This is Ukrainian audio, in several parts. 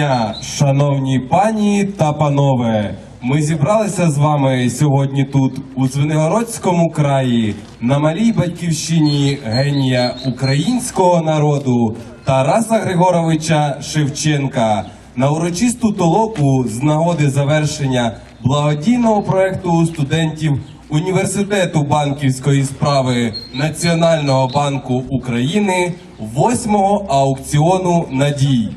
дня, шановні пані та панове. Ми зібралися з вами сьогодні тут, у Звенигородському краї, на малій батьківщині генія українського народу Тараса Григоровича Шевченка на урочисту толоку з нагоди завершення благодійного проекту студентів університету банківської справи Національного банку України восьмого аукціону надій.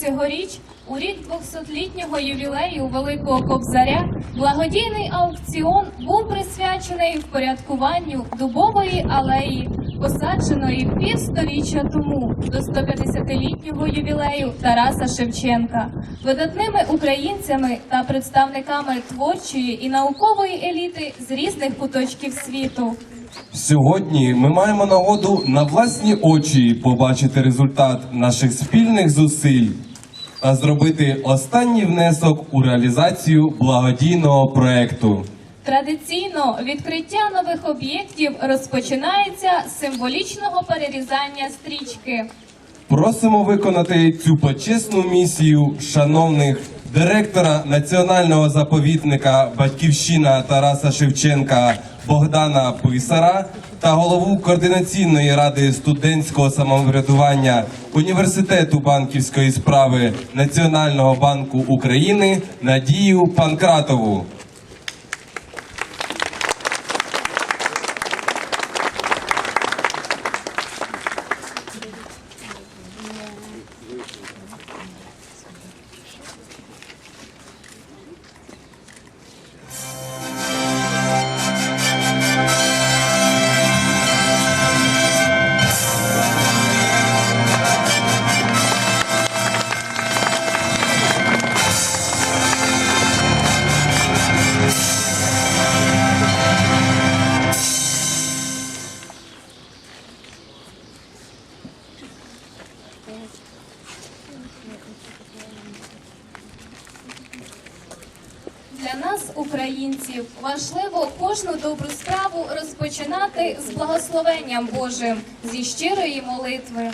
Цьогоріч, у рік 200-літнього ювілею Великого Кобзаря, благодійний аукціон був присвячений впорядкуванню дубової алеї, посадженої півсторіччя тому до 150-літнього ювілею Тараса Шевченка, видатними українцями та представниками творчої і наукової еліти з різних куточків світу. Сьогодні ми маємо нагоду на власні очі побачити результат наших спільних зусиль та зробити останній внесок у реалізацію благодійного проекту. Традиційно відкриття нових об'єктів розпочинається з символічного перерізання стрічки. Просимо виконати цю почесну місію шановних директора національного заповідника Батьківщина Тараса Шевченка Богдана Писара та голову координаційної ради студентського самоврядування університету банківської справи Національного банку України Надію Панкратову. Благословенням Божим, зі щирої молитви.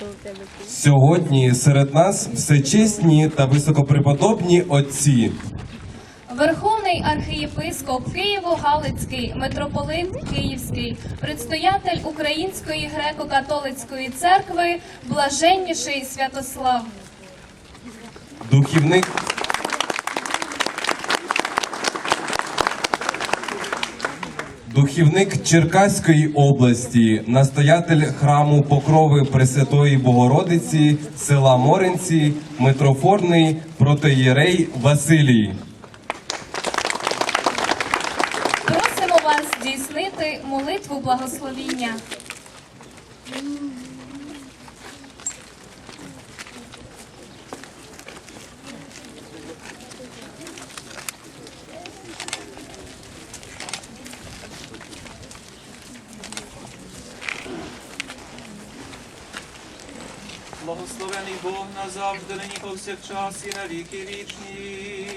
Сьогодні серед нас всечесні та високопреподобні отці. Верховний архієпископ Києво-Галицький, митрополит Київський, предстоятель Української греко-католицької церкви, блаженніший Святослав. Духівник Духівник Черкаської області, настоятель храму Покрови Пресвятої Богородиці, села Моринці, митрофорний протоєрей Василій. Просимо вас здійснити молитву благословіння. Благословений Бог назавжди, нині повсякчас і на віки вічні.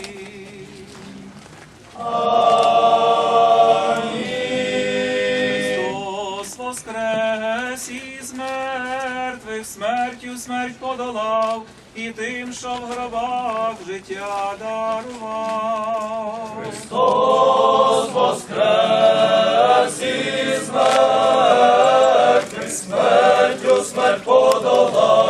Христос воскрес із мертвих, смертю смерть подолав, і тим, що в гробах життя дарував. Христос воскрес із мертвих, смертю смерть подолав.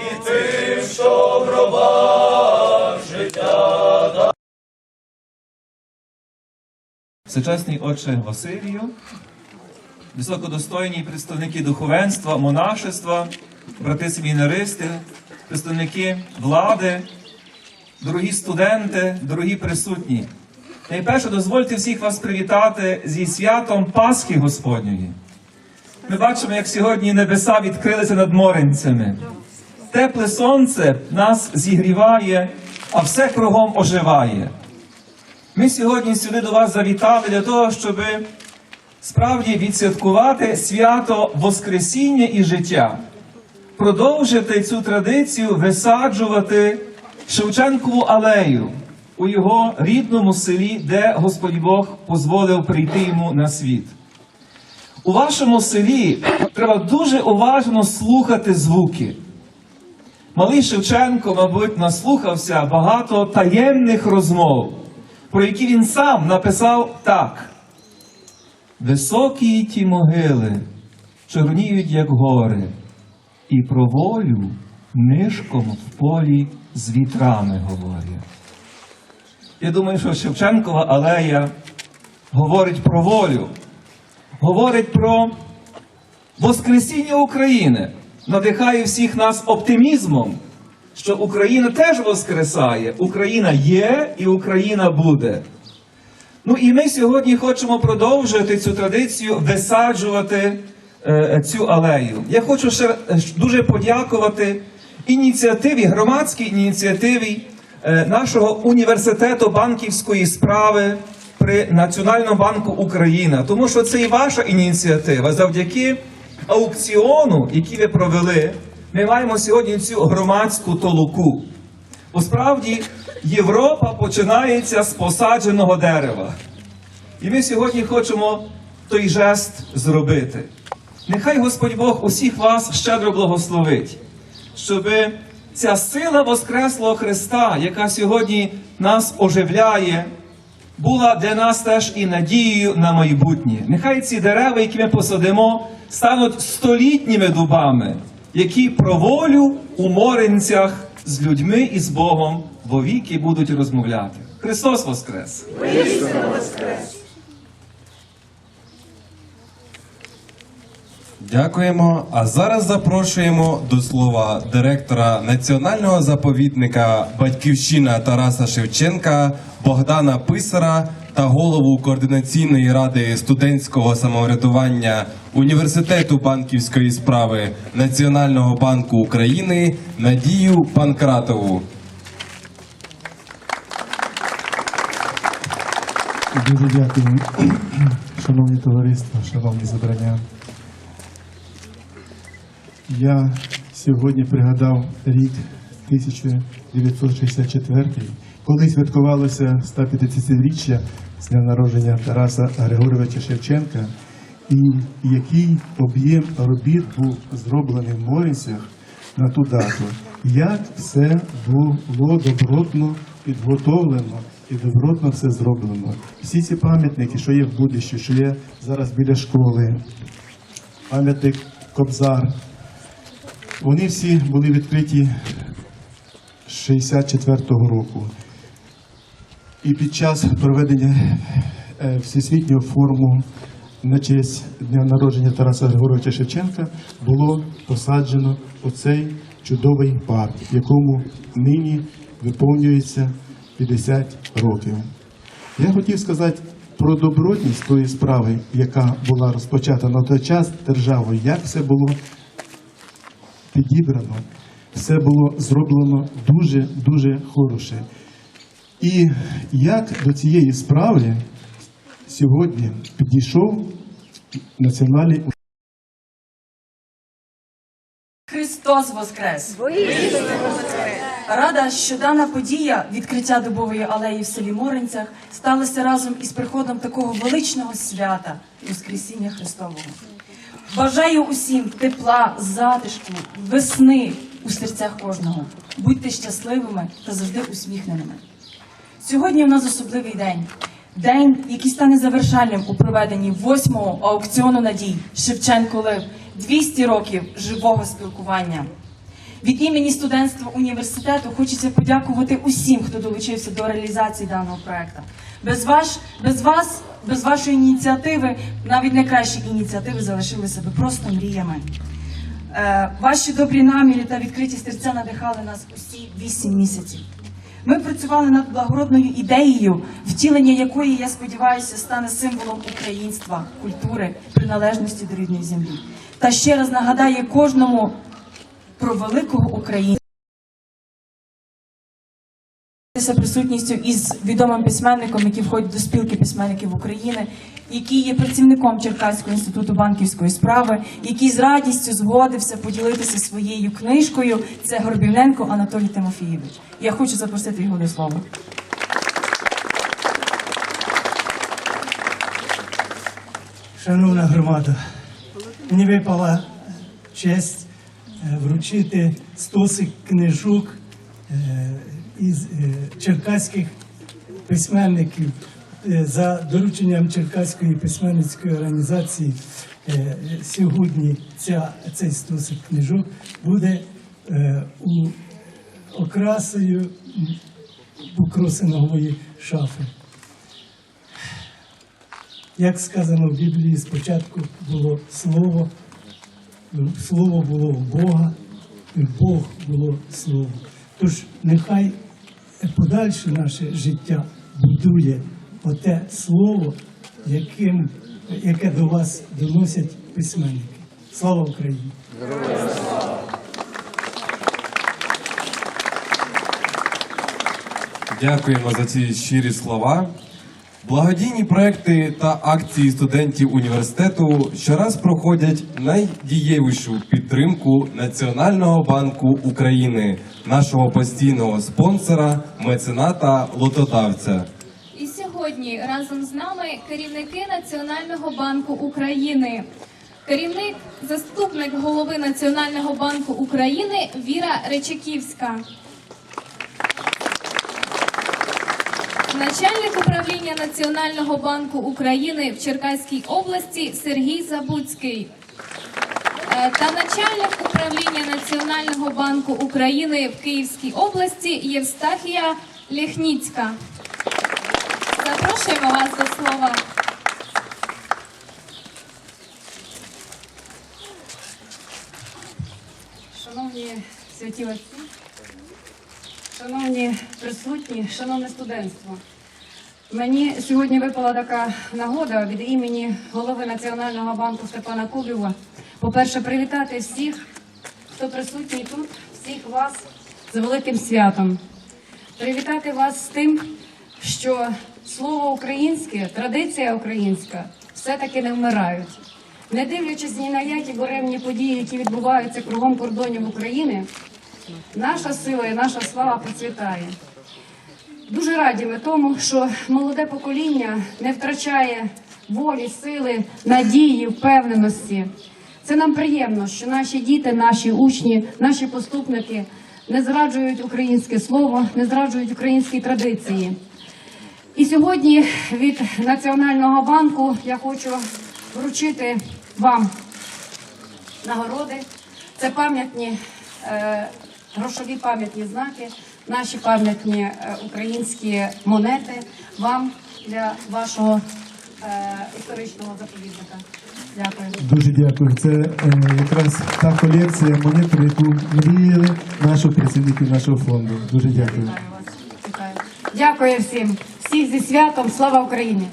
І тим, що в гробах життя Всечесний отче Василію, високодостойні представники духовенства, монашества, брати семінаристи, представники влади, дорогі студенти, дорогі присутні. Найперше дозвольте всіх вас привітати зі святом Пасхи Господньої. Ми бачимо, як сьогодні небеса відкрилися над моренцями. Тепле сонце нас зігріває, а все кругом оживає. Ми сьогодні сюди до вас завітали для того, щоб справді відсвяткувати свято Воскресіння і життя, продовжити цю традицію висаджувати Шевченкову алею, у його рідному селі, де Господь Бог дозволив прийти йому на світ. У вашому селі треба дуже уважно слухати звуки. Малий Шевченко, мабуть, наслухався багато таємних розмов, про які він сам написав так. Високі ті могили чорніють, як гори, і про волю нишком в полі з вітрами говорять. Я думаю, що Шевченкова алея говорить про волю, говорить про Воскресіння України, надихає всіх нас оптимізмом, що Україна теж воскресає, Україна є і Україна буде. Ну і ми сьогодні хочемо продовжувати цю традицію висаджувати е, цю алею. Я хочу ще е, дуже подякувати ініціативі, громадській ініціативі е, нашого університету банківської справи при Національному банку України, тому що це і ваша ініціатива завдяки аукціону, який ви провели. Ми маємо сьогодні цю громадську толоку. Бо Європа починається з посадженого дерева. І ми сьогодні хочемо той жест зробити. Нехай Господь Бог усіх вас щедро благословить, щоб ця сила Воскреслого Христа, яка сьогодні нас оживляє, була для нас теж і надією на майбутнє. Нехай ці дерева, які ми посадимо, стануть столітніми дубами, які про волю у моренцях з людьми і з Богом вовіки будуть розмовляти. Христос Воскрес! Дякуємо. А зараз запрошуємо до слова директора національного заповідника Батьківщина Тараса Шевченка Богдана Писара та голову координаційної ради студентського самоврядування університету банківської справи Національного банку України Надію Панкратову. Дуже дякую, шановні товариства, шановні зібрання. Я сьогодні пригадав рік 1964, коли святкувалося 150-річчя з дня народження Тараса Григоровича Шевченка, і який об'єм робіт був зроблений в Моринцях на ту дату. Як все було добротно підготовлено і добротно все зроблено. Всі ці пам'ятники, що є в Будищі, що є зараз біля школи, пам'ятник Кобзар, вони всі були відкриті 64-го року. І під час проведення е, Всесвітнього форуму на честь дня народження Тараса Григоровича Шевченка було посаджено оцей чудовий парк, якому нині виповнюється 50 років. Я хотів сказати про добротність тої справи, яка була розпочата на той час державою, як все було підібрано, все було зроблено дуже дуже хороше. І як до цієї справи сьогодні підійшов національний Христос Воскрес! Рада, що дана подія відкриття дубової алеї в селі Моринцях сталася разом із приходом такого величного свята Воскресіння Христового. Бажаю усім тепла, затишку, весни у серцях кожного. Будьте щасливими та завжди усміхненими. Сьогодні у нас особливий день. День, який стане завершальним у проведенні восьмого аукціону надій Шевченко Лив 200 років живого спілкування. Від імені студентства університету хочеться подякувати усім, хто долучився до реалізації даного проекту. Без ваш, без вас, без вашої ініціативи, навіть найкращі ініціативи залишилися би просто мріями. Е, ваші добрі наміри та відкриті серця надихали нас усі вісім місяців. Ми працювали над благородною ідеєю, втілення якої, я сподіваюся, стане символом українства, культури, приналежності до рідної землі. Та ще раз нагадає кожному про великого українця надихнулися присутністю із відомим письменником, який входить до спілки письменників України, який є працівником Черкаського інституту банківської справи, який з радістю згодився поділитися своєю книжкою. Це Горбівненко Анатолій Тимофійович. Я хочу запросити його до слова. Шановна громада, мені випала честь е, вручити стосик книжок е, із е, черкаських письменників Е, за дорученням Черкаської письменницької організації. е, Сьогодні ця, цей стосик книжок буде у окрасою букросинової шафи. Як сказано в Біблії, спочатку було слово, слово було у Бога, і Бог було слово. Тож нехай подальше наше життя будує оте слово, яким, яке до вас доносять письменники. Слава Україні! Дякуємо за ці щирі слова. Благодійні проекти та акції студентів університету щораз проходять найдієвішу підтримку Національного банку України, нашого постійного спонсора, мецената, лотодавця. І сьогодні разом з нами керівники Національного банку України. Керівник, заступник голови Національного банку України Віра Речаківська. Начальник управління Національного банку України в Черкаській області Сергій Забуцький. Е, Та начальник управління Національного банку України в Київській області Євстахія Лєхніцька. Запрошуємо вас до слова. Шановні святі шановні присутні, шановне студентство. Мені сьогодні випала така нагода від імені голови Національного банку Степана Кубіва. По-перше, привітати всіх, хто присутній тут, всіх вас з великим святом. Привітати вас з тим, що слово українське, традиція українська все-таки не вмирають. Не дивлячись ні на які буремні події, які відбуваються кругом кордонів України, наша сила і наша слава процвітає. Дуже раді ми тому, що молоде покоління не втрачає волі, сили, надії, впевненості. Це нам приємно, що наші діти, наші учні, наші поступники не зраджують українське слово, не зраджують українські традиції. І сьогодні від Національного банку я хочу вручити вам нагороди. Це пам'ятні е, грошові пам'ятні знаки, наші пам'ятні е, українські монети вам для вашого е, історичного заповідника. Дякую. Дуже дякую. Це е, якраз та колекція монет, про яку мріяли наші працівники нашого фонду. Дуже дякую. Вітаю вас. Вітаю. Дякую всім. Всіх зі святом. Слава Україні!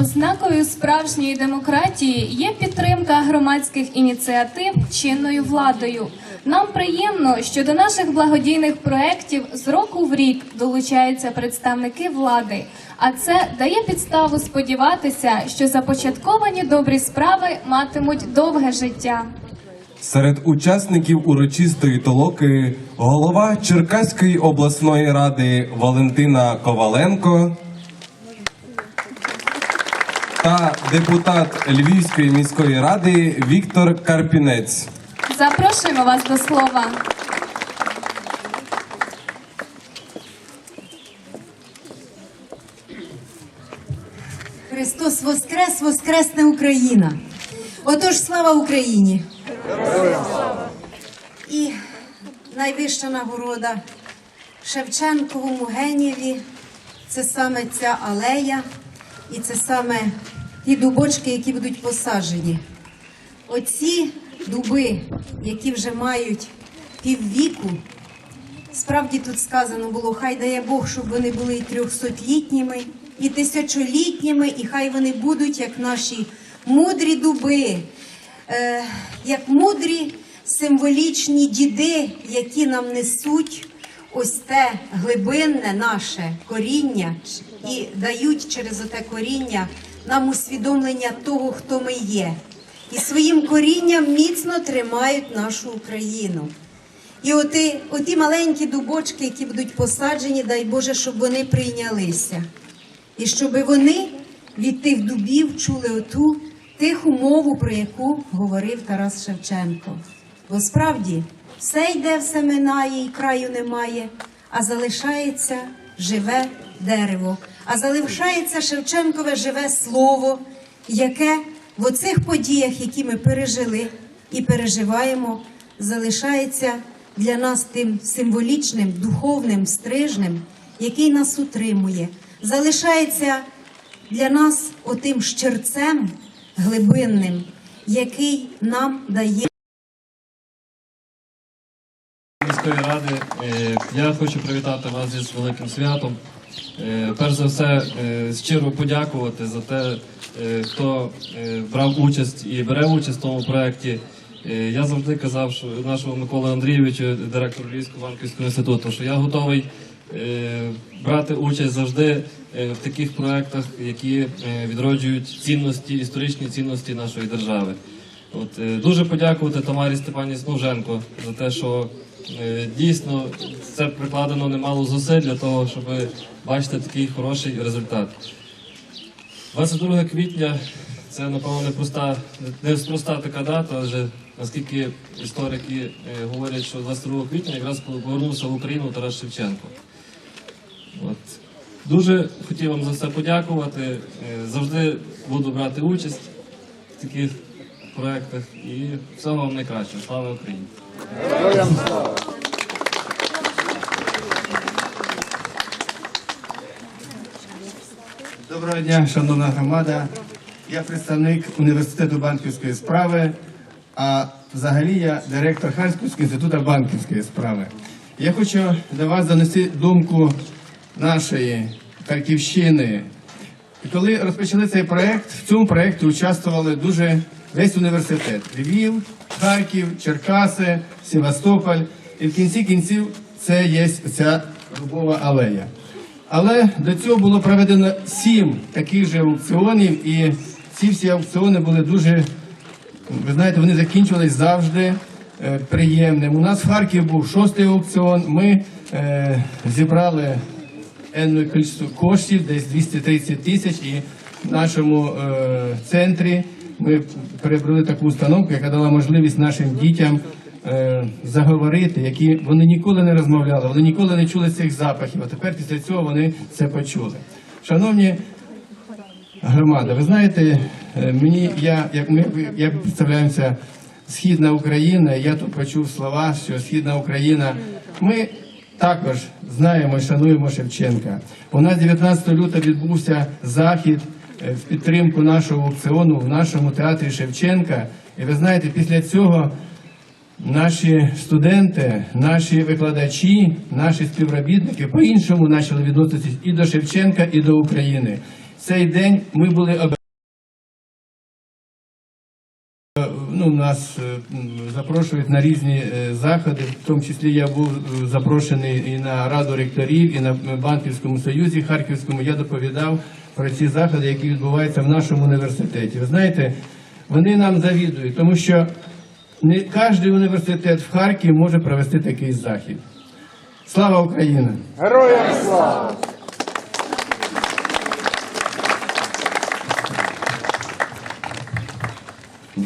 Ознакою справжньої демократії є підтримка громадських ініціатив чинною владою. Нам приємно, що до наших благодійних проєктів з року в рік долучаються представники влади, а це дає підставу сподіватися, що започатковані добрі справи матимуть довге життя. Серед учасників урочистої толоки голова Черкаської обласної ради Валентина Коваленко та депутат Львівської міської ради Віктор Карпінець. Запрошуємо вас до слова. Христос Воскрес, Воскресне Україна. Отож, слава Україні! І найвища нагорода Шевченковому генієві це саме ця алея, і це саме ті дубочки, які будуть посаджені. Оці дуби, які вже мають піввіку, Справді тут сказано було, хай дає Бог, щоб вони були і трьохсотлітніми, і тисячолітніми, і хай вони будуть, як наші мудрі дуби, е, як мудрі символічні діди, які нам несуть ось те глибинне наше коріння і дають через оте коріння нам усвідомлення того, хто ми є, і своїм корінням міцно тримають нашу Україну. І оті, оті маленькі дубочки, які будуть посаджені, дай Боже, щоб вони прийнялися. І щоб вони від тих дубів чули оту тиху мову, про яку говорив Тарас Шевченко. Бо справді все йде, все минає і краю немає, а залишається живе дерево, а залишається Шевченкове живе слово, яке в оцих подіях, які ми пережили і переживаємо, залишається для нас тим символічним, духовним стрижнем, який нас утримує, залишається для нас отим щерцем глибинним, який нам дає. Міської ради. Е, Я хочу привітати вас зі великим святом. Е, Перш за все, е, щиро подякувати за те, хто брав участь і бере участь в тому проєкті. Я завжди казав, що нашому Миколі Андрійовичу, директору Львівського банківського інституту, що я готовий брати участь завжди в таких проєктах, які відроджують цінності, історичні цінності нашої держави. От, е, дуже подякувати Тамарі Степані Смуженко за те, що е, дійсно це прикладено немало зусиль для того, щоб бачити такий хороший результат. 22 квітня це, напевно, непроста, неспроста така дата, адже наскільки історики е, говорять, що 22 квітня якраз повернувся в Україну Тарас Шевченко. От. Дуже хотів вам за це подякувати. Завжди буду брати участь в таких проєктах і всього вам найкращого. Слава Україні! Доброго дня, шановна громада. Я представник університету банківської справи, а взагалі я директор Харківського інституту банківської справи. Я хочу до вас донести думку нашої Харківщини. І коли розпочали цей проект, в цьому проєкті участвували дуже весь університет: Львів, Харків, Черкаси, Севастополь. І в кінці кінців це є ця дубова алея. Але до цього було проведено сім таких же аукціонів, і ці всі аукціони були дуже, ви знаєте, вони закінчувались завжди е, приємним. У нас в Харкові був шостий аукціон. Ми е, зібрали енну кількість коштів, десь 230 тисяч, і в нашому е, центрі ми приобрели таку установку, яка дала можливість нашим дітям е, заговорити, які вони ніколи не розмовляли, вони ніколи не чули цих запахів. А тепер після цього вони це почули. Шановні громада, ви знаєте, е, мені я як ми як представляємося Східна Україна. Я тут почув слова, що Східна Україна. Ми також знаємо і шануємо Шевченка. У нас 19 лютого відбувся захід в підтримку нашого аукціону в нашому театрі Шевченка. І ви знаєте, після цього наші студенти, наші викладачі, наші співробітники по-іншому почали відноситися і до Шевченка, і до України. Цей день ми були. Ну, нас е, запрошують на різні е, заходи, в тому числі я був е, запрошений і на раду ректорів, і на банківському союзі Харківському. Я доповідав про ці заходи, які відбуваються в нашому університеті. Ви знаєте, вони нам завідують, тому що не кожен університет в Харкові може провести такий захід. Слава Україні!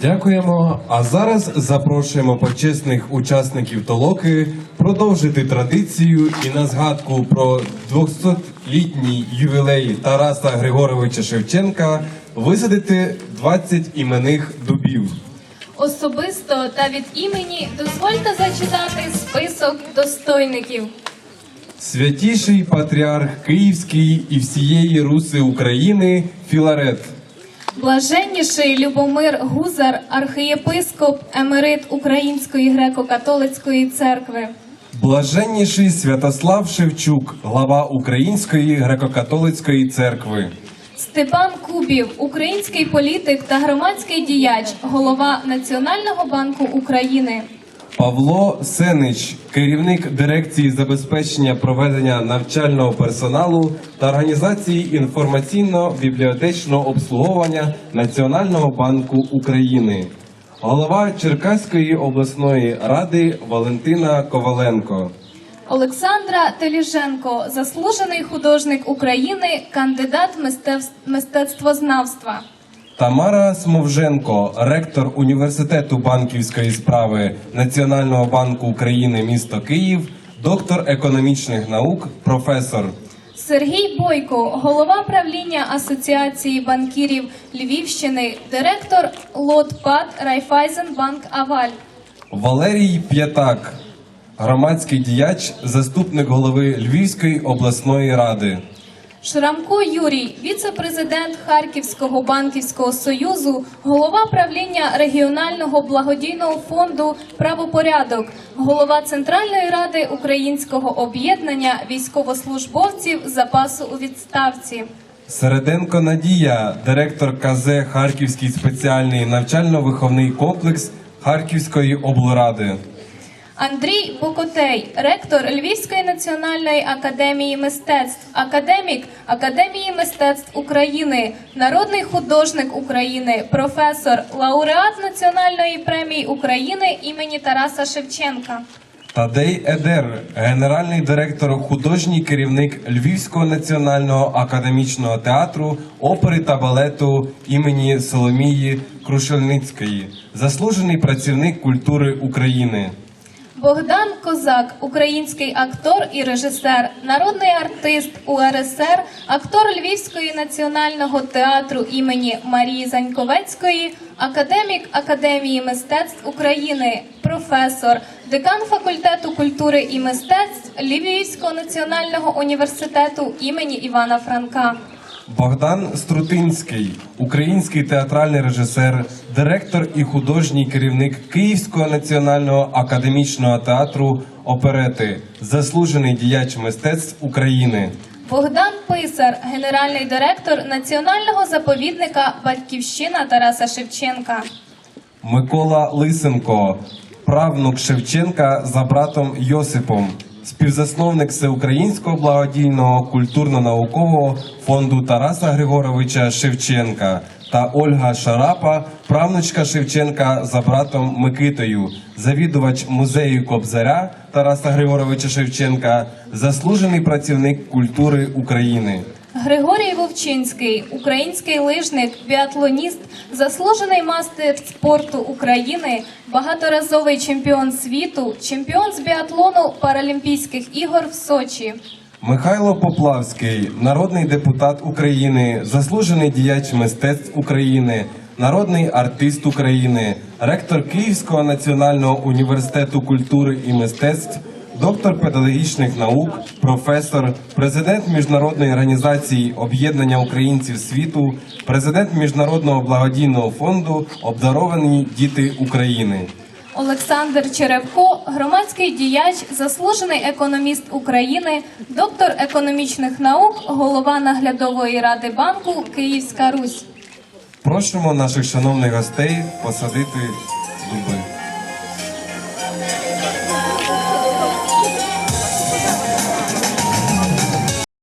Дякуємо. А зараз запрошуємо почесних учасників толоки продовжити традицію і на згадку про 200-літній ювілей Тараса Григоровича Шевченка висадити 20 іменних дубів. Особисто та від імені дозвольте зачитати список достойників. Святіший патріарх Київський і всієї Руси України Філарет. Блаженніший Любомир Гузар, архієпископ, емерит Української греко-католицької церкви. Блаженніший Святослав Шевчук, глава Української греко-католицької церкви. Степан Кубів, український політик та громадський діяч, голова Національного банку України. Павло Сенич, керівник дирекції забезпечення проведення навчального персоналу та організації інформаційно-бібліотечного обслуговування Національного банку України. голова Черкаської обласної ради Валентина Коваленко, Олександра Теліженко, заслужений художник України, кандидат мистецтв- мистецтвознавства. Тамара Смовженко, ректор університету банківської справи Національного банку України місто Київ, доктор економічних наук, професор. Сергій Бойко, голова правління Асоціації банкірів Львівщини, директор Лотпад Райфайзенбанк Аваль. Валерій П'ятак, громадський діяч, заступник голови Львівської обласної ради. Шрамко Юрій, віце-президент Харківського банківського союзу, голова правління регіонального благодійного фонду Правопорядок, голова Центральної ради Українського об'єднання військовослужбовців запасу у відставці. Середенко Надія, директор КЗ Харківський спеціальний навчально-виховний комплекс Харківської облради. Андрій Бокотей, ректор Львівської національної академії мистецтв, академік Академії мистецтв України, народний художник України, професор, лауреат Національної премії України імені Тараса Шевченка. Тадей Едер, генеральний директор, художній керівник Львівського національного академічного театру, опери та балету імені Соломії Крушельницької, заслужений працівник культури України. Богдан Козак, український актор і режисер, народний артист УРСР, актор Львівської національного театру імені Марії Заньковецької, академік Академії мистецтв України, професор, декан факультету культури і мистецтв Львівського національного університету імені Івана Франка. Богдан Струтинський, український театральний режисер, директор і художній керівник Київського національного академічного театру оперети, заслужений діяч мистецтв України. Богдан Писар, генеральний директор Національного заповідника Батьківщина Тараса Шевченка. Микола Лисенко, правнук Шевченка за братом Йосипом, співзасновник Всеукраїнського благодійного культурно-наукового фонду Тараса Григоровича Шевченка та Ольга Шарапа, правнучка Шевченка за братом Микитою, завідувач музею Кобзаря Тараса Григоровича Шевченка, заслужений працівник культури України. Григорій Вовчинський, український лижник, біатлоніст, заслужений мастер спорту України, багаторазовий чемпіон світу, чемпіон з біатлону Паралімпійських ігор в Сочі. Михайло Поплавський, народний депутат України, заслужений діяч мистецтв України, народний артист України, ректор Київського національного університету культури і мистецтв, доктор педагогічних наук, професор, президент міжнародної організації Об'єднання українців світу, президент міжнародного благодійного фонду Обдаровані діти України. Олександр Черевко, громадський діяч, заслужений економіст України, доктор економічних наук, голова наглядової ради банку Київська Русь. Просимо наших шановних гостей посадити дуби.